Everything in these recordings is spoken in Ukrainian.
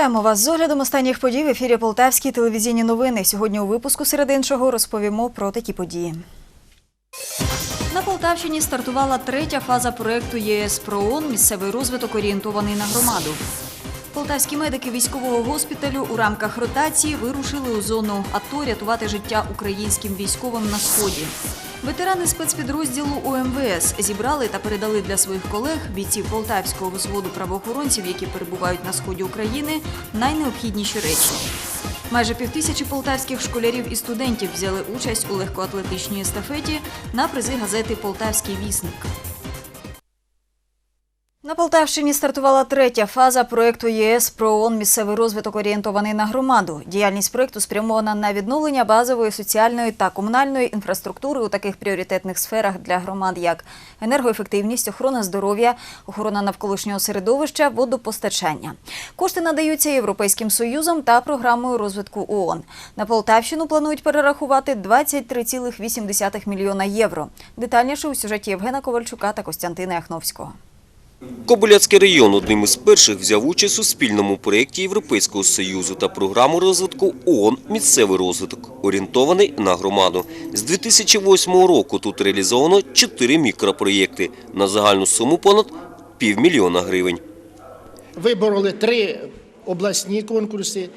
Вітаємо вас з оглядом останніх подій в ефірі Полтавські телевізійні новини. Сьогодні у випуску серед іншого розповімо про такі події. На Полтавщині стартувала третя фаза проекту ЄС ПРООН Місцевий розвиток орієнтований на громаду. Полтавські медики військового госпіталю у рамках ротації вирушили у зону АТО рятувати життя українським військовим на сході. Ветерани спецпідрозділу УМВС зібрали та передали для своїх колег бійців полтавського взводу правоохоронців, які перебувають на сході України, найнеобхідніші речі. Майже півтисячі полтавських школярів і студентів взяли участь у легкоатлетичній естафеті на призи газети Полтавський вісник. На Полтавщині стартувала третя фаза проекту ЄС про ООН «Місцевий розвиток орієнтований на громаду. Діяльність проекту спрямована на відновлення базової соціальної та комунальної інфраструктури у таких пріоритетних сферах для громад, як енергоефективність, охорона здоров'я, охорона навколишнього середовища, водопостачання. Кошти надаються Європейським Союзом та програмою розвитку ООН. На Полтавщину планують перерахувати 23,8 мільйона євро. Детальніше у сюжеті Євгена Ковальчука та Костянтина Яхновського. Кобиляцький район одним із перших взяв участь у спільному проєкті Європейського Союзу та програму розвитку ООН «Місцевий розвиток», орієнтований на громаду. З 2008 року тут реалізовано чотири мікропроєкти на загальну суму понад півмільйона гривень. Вибороли три обласні конкурси,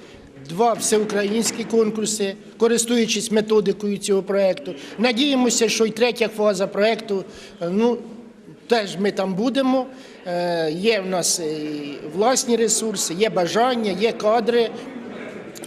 два всеукраїнські конкурси, користуючись методикою цього проєкту. Надіємося, що й третя фаза проєкту, е, ну, теж ми там будемо. Е, Є в нас власні ресурси, є бажання, є кадри.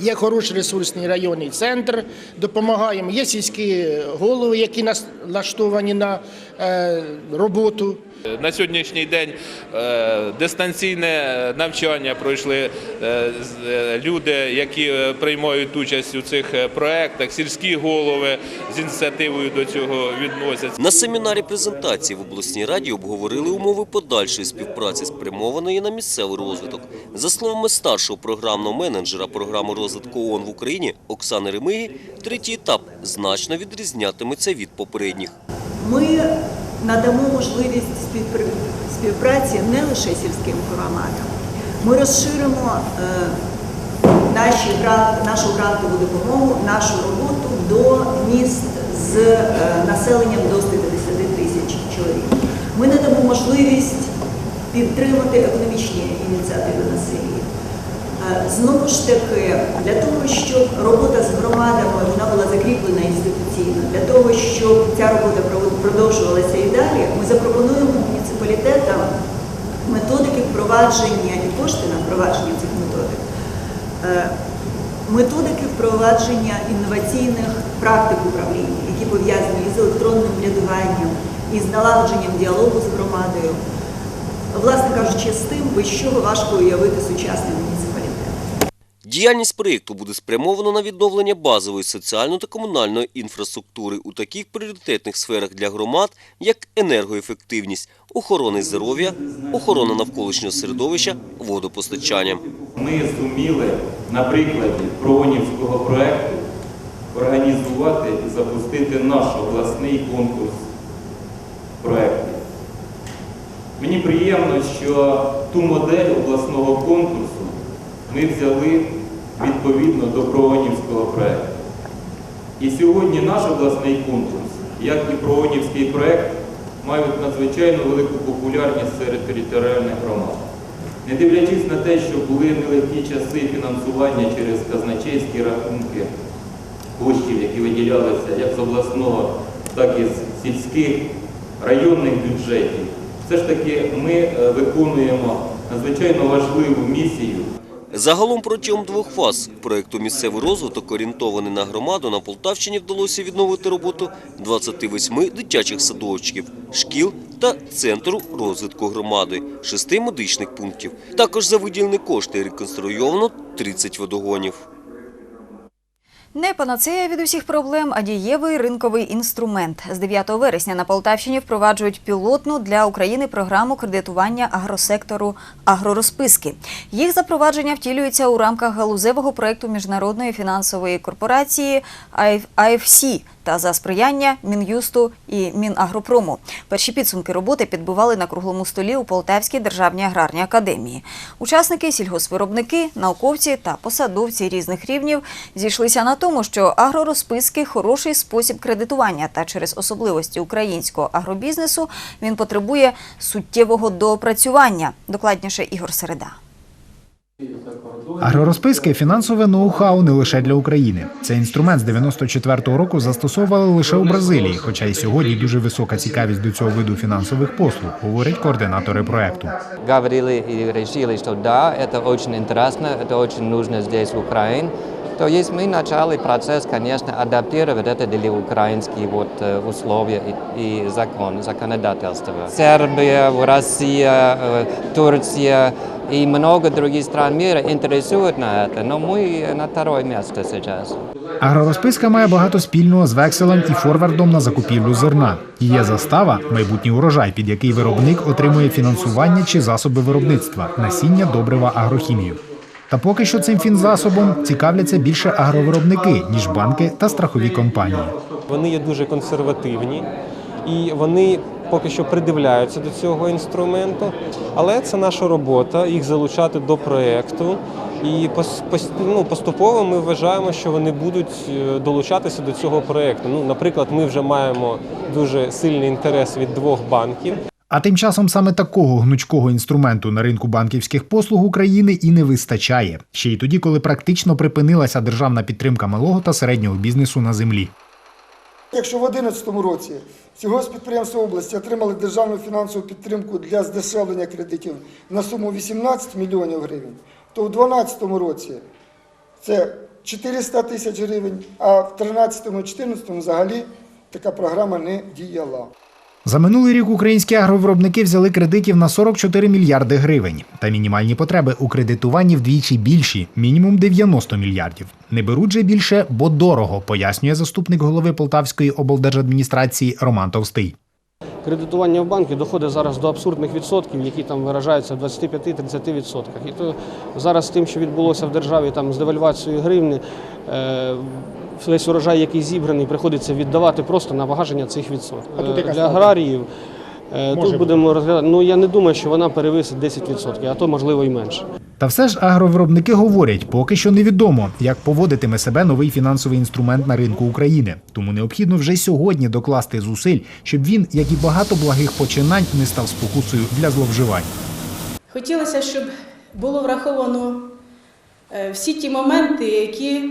Є хороший ресурсний районний центр, допомагаємо. Є сільські голови, які налаштовані на е, роботу. На сьогоднішній день е, дистанційне навчання пройшли е, е, люди, які приймають участь у цих проектах, сільські голови з ініціативою до цього відносяться. На семінарі презентації в обласній раді обговорили умови подальшої співпраці, спрямованої на місцевий розвиток. За словами старшого програмного менеджера програми розвитку ООН в Україні Оксани Ремиги, третій етап значно відрізнятиметься від попередніх. Ми надамо можливість співпраці не лише сільським громадам. Ми розширимо е, нашу грантову допомогу, нашу роботу до міст з е, населенням до 150 тисяч чоловік. Ми надамо можливість підтримати економічні ініціативи на селі. Е, Знову ж таки, для того, щоб робота з громадами вона була закріплена інституційно, для того, щоб ця робота продовжувалася і далі, ми запропонуємо муніципалітетам методики впровадження і кошти на впровадження цих методик, Е, методики впровадження інноваційних практик управління, які пов'язані із електронним врядуванням, із налагодженням діалогу з громадою. Власне кажучи, з тим, без чого важко уявити сучасний муніципалітет. Діяльність проєкту буде спрямована на відновлення базової соціальної та комунальної інфраструктури у таких пріоритетних сферах для громад, як енергоефективність, охорона здоров'я, охорона навколишнього середовища, водопостачання. Ми зуміли на прикладі проонівського проекту організувати і запустити наш обласний конкурс проєктів. Мені приємно, що ту модель обласного конкурсу ми взяли відповідно до проонівського проекту. І сьогодні наш обласний конкурс, як і проонівський проект, мають надзвичайно велику популярність серед територіальних громад. Не дивлячись на те, що були нелегкі часи фінансування через казначейські рахунки коштів, які виділялися як з обласного, так і з сільських районних бюджетів, все ж таки ми е, виконуємо надзвичайно важливу місію Загалом протягом двох фаз проєкту «Місцевий розвиток» орієнтований на громаду на Полтавщині вдалося відновити роботу 28 дитячих садочків, шкіл та центру розвитку громади, шести медичних пунктів. Також за виділені кошти реконструйовано 30 водогонів. Не панацея від усіх проблем, а дієвий ринковий інструмент. З 9 вересня на Полтавщині впроваджують пілотну для України програму кредитування агросектору агророзписки. Їх запровадження втілюється у рамках галузевого проєкту міжнародної фінансової корпорації IFC та за сприяння Мін'юсту і Мінагропрому. Перші підсумки роботи підбивали на круглому столі у Полтавській державній аграрній академії. Учасники, сільгоспвиробники, науковці та посадовці різних рівнів зійшлися на тому, що агророзписки хороший спосіб кредитування, та через особливості українського агробізнесу він потребує суттєвого доопрацювання. Докладніше Ігор Середа. Агророзписки фінансове ноу-хау не лише для України. Цей інструмент з 94-го року застосовували лише у Бразилії, хоча й сьогодні дуже висока цікавість до цього виду фінансових послуг, говорять координатори проекту. говорили і вирішили, що да, це дуже цікаво, це дуже потрібно тут, в Украине. То есть мы начали процесс, конечно, адаптировать это для украинские вот, э, условия и, и закон, законодательство. Сербия, Россия, э, Турция и много других стран мира интересуют на это, но мы на второе место сейчас. Агророзписка має багато спільного з векселем і форвардом на закупівлю зерна. І Є застава, майбутній урожай, під який виробник отримує фінансування чи засоби виробництва, насіння, добрива, агрохімію. Та поки що цим фінзасобом цікавляться більше агровиробники, ніж банки та страхові компанії. Вони є дуже консервативні і вони поки що придивляються до цього інструменту, але це наша робота їх залучати до проєкту. І ну, поступово ми вважаємо, що вони будуть е, долучатися до цього проєкту. Ну, наприклад, ми вже маємо дуже сильний інтерес від двох банків. А тим часом саме такого гнучкого інструменту на ринку банківських послуг України і не вистачає. Ще й тоді, коли практично припинилася державна підтримка малого та середнього бізнесу на землі. Якщо в 2011 році сільгоспідприємства області отримали державну фінансову підтримку для здешевлення кредитів на суму 18 мільйонів гривень, то в 2012 році це 400 тисяч гривень, а в 2013-2014 взагалі така програма не діяла. За минулий рік українські агровиробники взяли кредитів на 44 мільярди гривень. Та мінімальні потреби у кредитуванні вдвічі більші мінімум 90 мільярдів. Не беруть же більше, бо дорого, пояснює заступник голови Полтавської облдержадміністрації Роман Товстий. Кредитування в банки доходить зараз до абсурдних відсотків, які там виражаються в 25-30 відсотках. І то зараз тим, що відбулося в державі там з девальвацією гривни, е, весь урожай, який зібраний, приходиться віддавати просто на вагаження цих відсотків. А тут Для аграріїв е, Може тут будемо розглядати. Ну я не думаю, що вона перевисить 10%, а то можливо і менше. Та все ж агровиробники говорять, поки що невідомо, як поводитиме себе новий фінансовий інструмент на ринку України. Тому необхідно вже сьогодні докласти зусиль, щоб він, як і багато благих починань, не став спокусою для зловживань. Хотілося, щоб було враховано е, всі ті моменти, які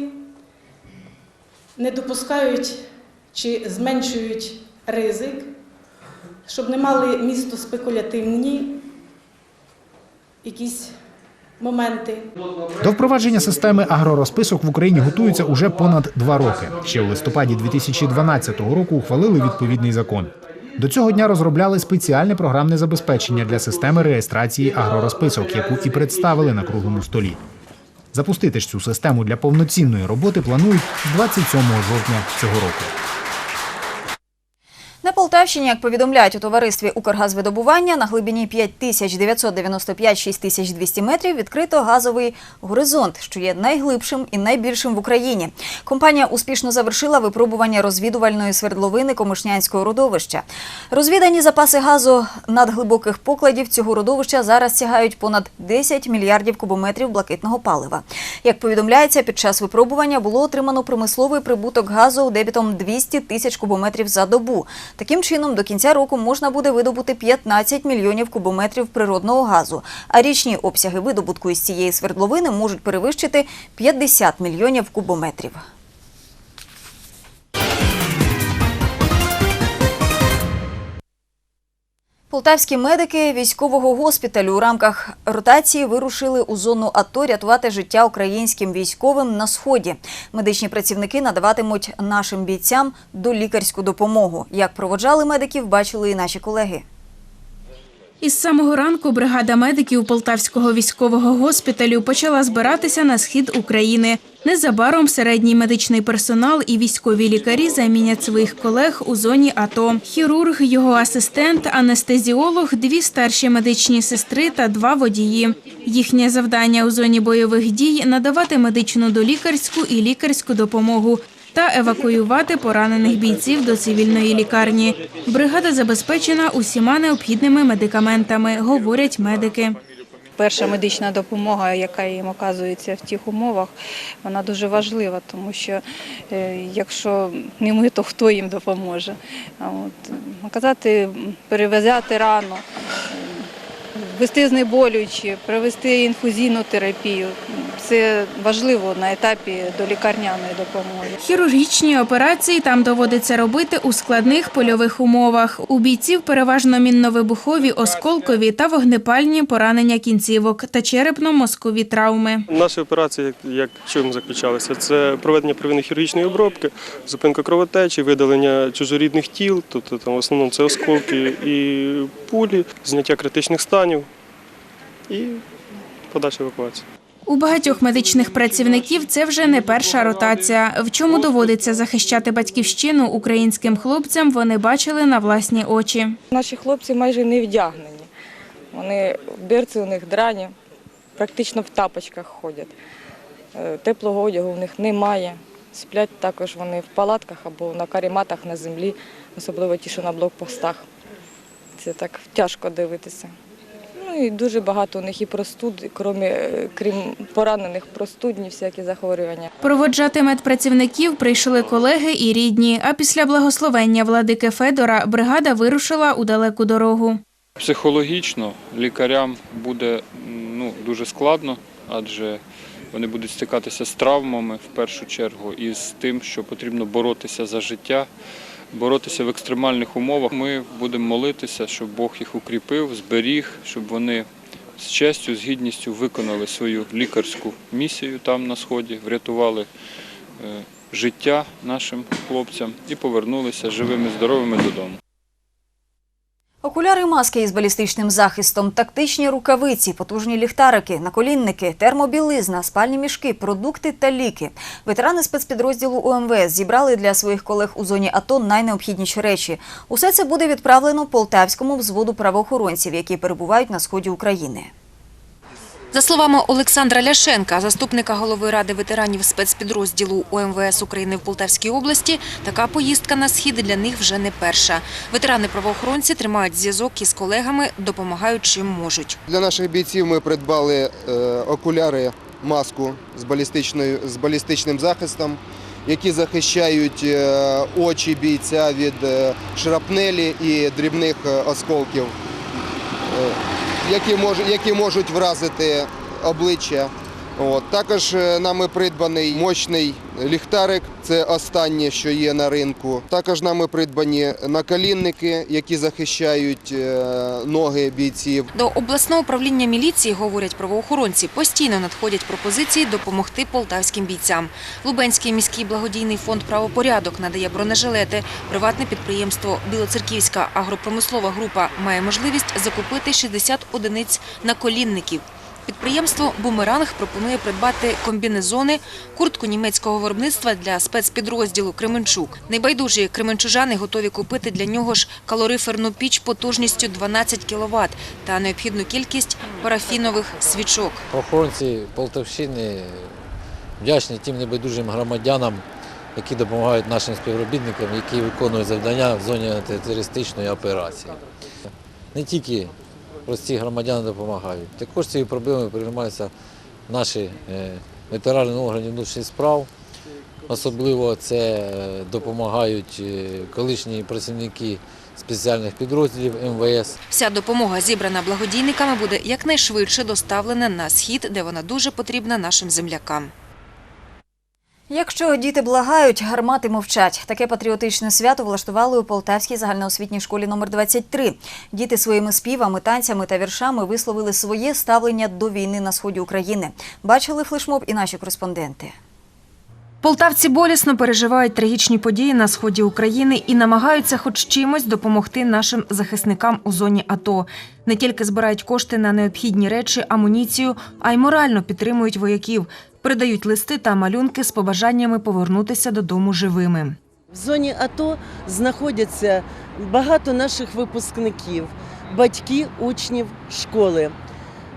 не допускають чи зменшують ризик, щоб не мали місто спекулятивні якісь моменти. До впровадження системи агророзписок в Україні готуються уже понад два роки. Ще у листопаді 2012 року ухвалили відповідний закон. До цього дня розробляли спеціальне програмне забезпечення для системи реєстрації агророзписок, яку і представили на круглому столі. Запустити ж цю систему для повноцінної роботи планують 27 жовтня цього року. На Полтавщині, як повідомляють у товаристві Укргазвидобування, на глибині 5995-6200 метрів відкрито газовий горизонт, що є найглибшим і найбільшим в Україні. Компанія успішно завершила випробування розвідувальної свердловини Комишнянського родовища. Розвідані запаси газу надглибоких покладів цього родовища зараз сягають понад 10 мільярдів кубометрів блакитного палива. Як повідомляється, під час випробування було отримано промисловий прибуток газу дебітом 200 тисяч кубометрів за добу. Таким чином, до кінця року можна буде видобути 15 мільйонів кубометрів природного газу, а річні обсяги видобутку із цієї свердловини можуть перевищити 50 мільйонів кубометрів. Полтавські медики військового госпіталю у рамках ротації вирушили у зону АТО рятувати життя українським військовим на сході. Медичні працівники надаватимуть нашим бійцям долікарську допомогу. Як проводжали медиків, бачили і наші колеги. Із самого ранку бригада медиків Полтавського військового госпіталю почала збиратися на схід України. Незабаром середній медичний персонал і військові лікарі замінять своїх колег у зоні АТО. Хірург, його асистент, анестезіолог, дві старші медичні сестри та два водії. Їхнє завдання у зоні бойових дій надавати медичну долікарську і лікарську допомогу. Та евакуювати поранених бійців до цивільної лікарні. Бригада забезпечена усіма необхідними медикаментами, говорять медики. Перша медична допомога, яка їм оказується в тих умовах, вона дуже важлива, тому що е, якщо не ми, то хто їм допоможе? От, оказати, перев'язати рану, ввести знеболюючі, провести інфузійну терапію. Це важливо на етапі долікарняної допомоги. Хірургічні операції там доводиться робити у складних польових умовах. У бійців переважно мінно-вибухові, осколкові та вогнепальні поранення кінцівок та черепно-мозкові травми. Наші операції, як, чому заключалися, це проведення первинної хірургічної обробки, зупинка кровотечі, видалення чужорідних тіл, тобто там в основному це осколки і пулі, зняття критичних станів і подальша евакуація. У багатьох медичних працівників це вже не перша ротація. В чому доводиться захищати батьківщину українським хлопцям, вони бачили на власні очі. Наші хлопці майже не вдягнені. Вони берці у них драні, практично в тапочках ходять. Е, Теплого одягу в них немає. Сплять також вони в палатках або на каріматах на землі, особливо ті, що на блокпостах. Це так тяжко дивитися. Ну і дуже багато у них і простуд, крім, крім поранених, простудні всякі захворювання. Проводжати медпрацівників прийшли колеги і рідні. А після благословення владики Федора бригада вирушила у далеку дорогу. Психологічно лікарям буде ну, дуже складно, адже вони будуть стикатися з травмами в першу чергу і з тим, що потрібно боротися за життя, боротися в екстремальних умовах. Ми будемо молитися, щоб Бог їх укріпив, зберіг, щоб вони з честю, з гідністю виконали свою лікарську місію там на сході, врятували е, життя нашим хлопцям і повернулися живими, здоровими додому. Окуляри маски із балістичним захистом, тактичні рукавиці, потужні ліхтарики, наколінники, термобілизна, спальні мішки, продукти та ліки. Ветерани спецпідрозділу УМВС зібрали для своїх колег у зоні АТО найнеобхідніші речі. Усе це буде відправлено полтавському взводу правоохоронців, які перебувають на сході України. За словами Олександра Ляшенка, заступника голови ради ветеранів спецпідрозділу ОМВС України в Полтавській області, така поїздка на схід для них вже не перша. Ветерани-правоохоронці тримають зв'язок із колегами, допомагають чим можуть. Для наших бійців ми придбали е, окуляри, маску з, балістичною, з балістичним захистом, які захищають е, очі бійця від е, шрапнелі і дрібних осколків, які, мож, які можуть вразити обличчя. От. Також е, нами придбаний мощний ліхтарик, це останнє, що є на ринку. Також нами придбані наколінники, які захищають е, ноги бійців. До обласного управління міліції, говорять правоохоронці, постійно надходять пропозиції допомогти полтавським бійцям. Лубенський міський благодійний фонд «Правопорядок» надає бронежилети. Приватне підприємство «Білоцерківська агропромислова група» має можливість закупити 60 одиниць наколінників. Підприємство «Бумеранг» пропонує придбати комбінезони, куртку німецького виробництва для спецпідрозділу «Кременчук». Найбайдужі кременчужани готові купити для нього ж калориферну піч потужністю 12 кВт та необхідну кількість парафінових свічок. Охоронці Полтавщини вдячні тим небайдужим громадянам, які допомагають нашим співробітникам, які виконують завдання в зоні антитерористичної операції. Не тільки прості громадяни допомагають. Також цією проблемою приймаються наші е, ветерани органів внутрішніх справ. Особливо це е, допомагають е, колишні працівники спеціальних підрозділів МВС. Вся допомога, зібрана благодійниками, буде якнайшвидше доставлена на схід, де вона дуже потрібна нашим землякам. Якщо діти благають, гармати мовчать. Таке патріотичне свято влаштували у Полтавській загальноосвітній школі номер 23. Діти своїми співами, танцями та віршами висловили своє ставлення до війни на сході України. Бачили флешмоб і наші кореспонденти. Полтавці болісно переживають трагічні події на сході України і намагаються хоч чимось допомогти нашим захисникам у зоні АТО. Не тільки збирають кошти на необхідні речі, амуніцію, а й морально підтримують вояків, передають листи та малюнки з побажаннями повернутися додому живими. В зоні АТО знаходяться багато наших випускників, батьки учнів школи.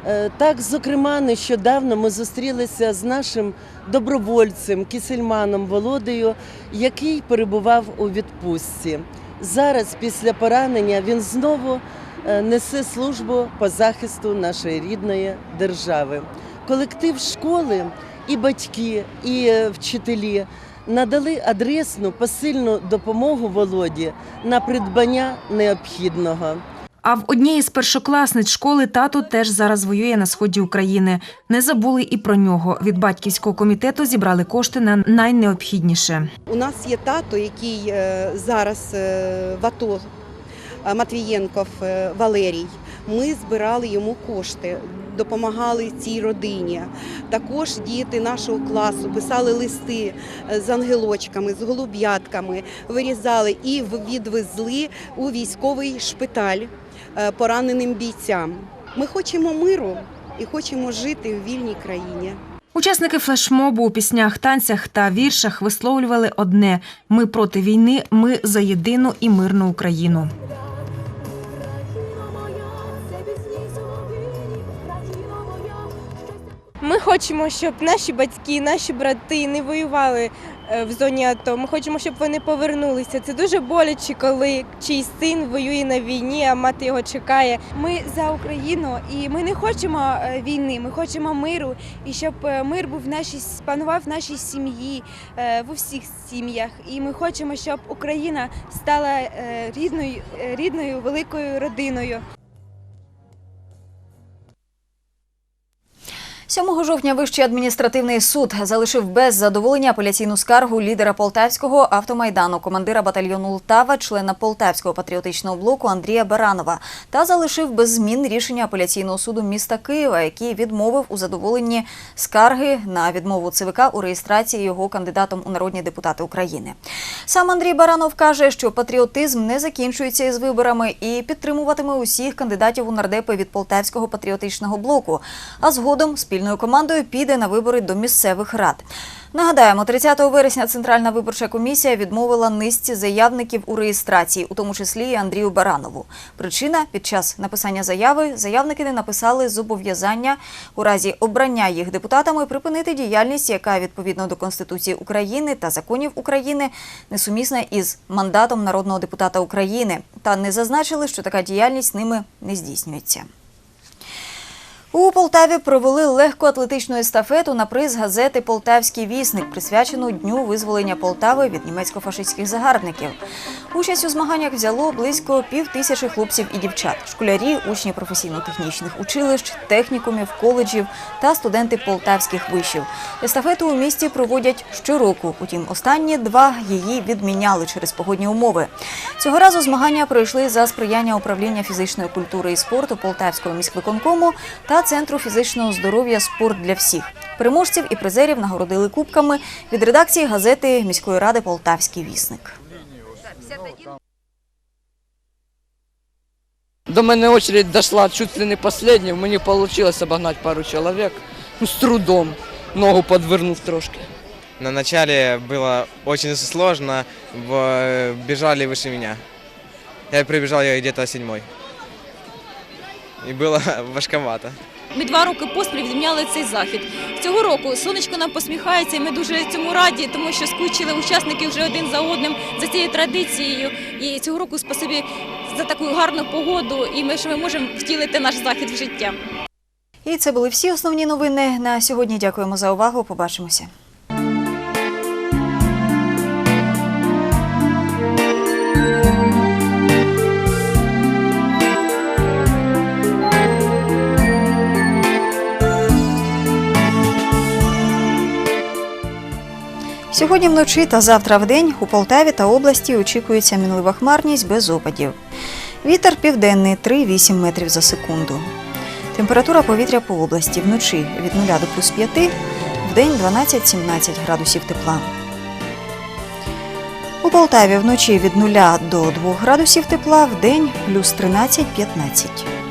Е, Так, зокрема, нещодавно ми зустрілися з нашим добровольцем Кісельманом Володею, який перебував у відпустці. Зараз, після поранення, він знову е, несе службу по захисту нашої рідної держави. Колектив школи і батьки, і е, вчителі надали адресну посильну допомогу Володі на придбання необхідного. А в одній із першокласниць школи тато теж зараз воює на сході України. Не забули і про нього. Від батьківського комітету зібрали кошти на найнеобхідніше. У нас є тато, який е, зараз е, в АТО е, Матвієнков Валерій. Ми збирали йому кошти, допомагали цій родині. Також діти нашого класу писали листи з ангелочками, з голуб'ятками, вирізали і відвезли у військовий шпиталь пораненим бійцям. Ми хочемо миру і хочемо жити в вільній країні. Учасники флешмобу у піснях, танцях та віршах висловлювали одне: ми проти війни, ми за єдину і мирну Україну. Ми хочемо, щоб наші батьки, наші брати не воювали е, в зоні АТО. Ми хочемо, щоб вони повернулися. Це дуже боляче, коли чийсь син воює на війні, а мати його чекає. Ми за Україну і ми не хочемо е, війни. Ми хочемо миру і щоб е, мир був нашій панував в нашій сім'ї, е, в усіх сім'ях. І ми хочемо, щоб Україна стала е, рідною, е, рідною великою родиною. 7 жовтня Вищий адміністративний суд залишив без задоволення апеляційну скаргу лідера Полтавського автомайдану, командира батальйону Лтава, члена Полтавського патріотичного блоку Андрія Баранова та залишив без змін рішення апеляційного суду міста Києва, який відмовив у задоволенні скарги на відмову ЦВК у реєстрації його кандидатом у народні депутати України. Сам Андрій Баранов каже, що патріотизм не закінчується із виборами і підтримуватиме усіх кандидатів у нардепи від Полтавського патріотичного блоку, а згодом спільною командою піде на вибори до місцевих рад. Нагадаємо, 30 вересня Центральна виборча комісія відмовила низці заявників у реєстрації, у тому числі і Андрію Баранову. Причина під час написання заяви заявники не написали зобов'язання у разі обрання їх депутатами припинити діяльність, яка відповідно до Конституції України та законів України несумісна із мандатом народного депутата України, та не зазначили, що така діяльність ними не здійснюється. У Полтаві провели легкоатлетичну естафету на приз газети Полтавський вісник, присвячену Дню визволення Полтави від німецько-фашистських загарбників. Участь у змаганнях взяло близько пів тисячі хлопців і дівчат, школярі, учні професійно-технічних училищ, технікумів, коледжів та студенти полтавських вишів. Естафету у місті проводять щороку. Утім, останні два її відміняли через погодні умови. Цього разу змагання пройшли за сприяння управління фізичної культури і спорту Полтавського міськвиконкому та Центру фізичного здоров'я Спорт для всіх. Переможців і призерів нагородили кубками від редакції газети міської ради Полтавський вісник. До мене очередь дошла чуть ли не последней, мені получилось обогнать пару человек. Ну, с трудом. Ногу подвернув трошки. На начале было очень сложно, в- бежали выше меня. Я прибежал я где-то седьмой. И было важковато. Ми два роки поспіль відміняли цей захід. Цього року сонечко нам посміхається, і ми дуже цьому раді, тому що скучили учасники вже один за одним за цією традицією. І цього року спасибі за таку гарну погоду, і ми що ми можемо втілити наш захід в життя. І це були всі основні новини на сьогодні. Дякуємо за увагу. Побачимося. Сьогодні вночі та завтра вдень у Полтаві та області очікується мінлива хмарність без опадів. Вітер південний 3-8 метрів за секунду. Температура повітря по області вночі від 0 до плюс 5, вдень 12-17 градусів тепла. У Полтаві вночі від 0 до 2 градусів тепла, вдень плюс 13-15.